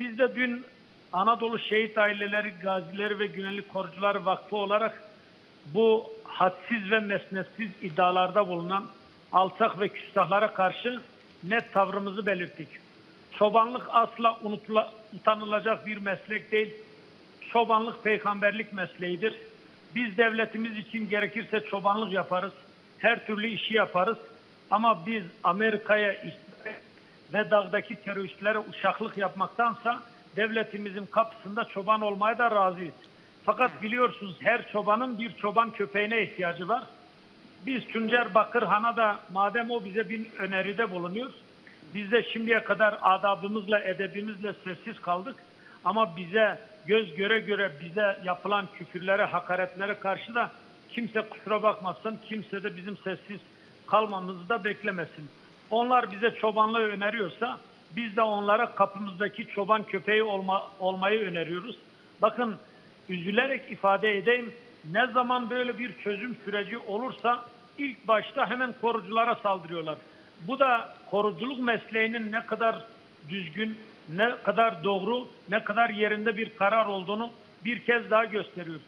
Biz de dün Anadolu Şehit Aileleri, Gazileri ve Güvenlik Korucuları Vakfı olarak bu hadsiz ve mesnetsiz iddialarda bulunan alçak ve küstahlara karşı net tavrımızı belirttik. Çobanlık asla unutula, utanılacak bir meslek değil. Çobanlık peygamberlik mesleğidir. Biz devletimiz için gerekirse çobanlık yaparız. Her türlü işi yaparız. Ama biz Amerika'ya ve dağdaki teröristlere uşaklık yapmaktansa devletimizin kapısında çoban olmaya da razıyız. Fakat biliyorsunuz her çobanın bir çoban köpeğine ihtiyacı var. Biz Tuncer Bakırhan'a da madem o bize bir öneride bulunuyor, biz de şimdiye kadar adabımızla, edebimizle sessiz kaldık. Ama bize göz göre göre bize yapılan küfürlere, hakaretlere karşı da kimse kusura bakmasın, kimse de bizim sessiz kalmamızı da beklemesin. Onlar bize çobanlığı öneriyorsa biz de onlara kapımızdaki çoban köpeği olma, olmayı öneriyoruz. Bakın üzülerek ifade edeyim. Ne zaman böyle bir çözüm süreci olursa ilk başta hemen koruculara saldırıyorlar. Bu da koruculuk mesleğinin ne kadar düzgün, ne kadar doğru, ne kadar yerinde bir karar olduğunu bir kez daha gösteriyor.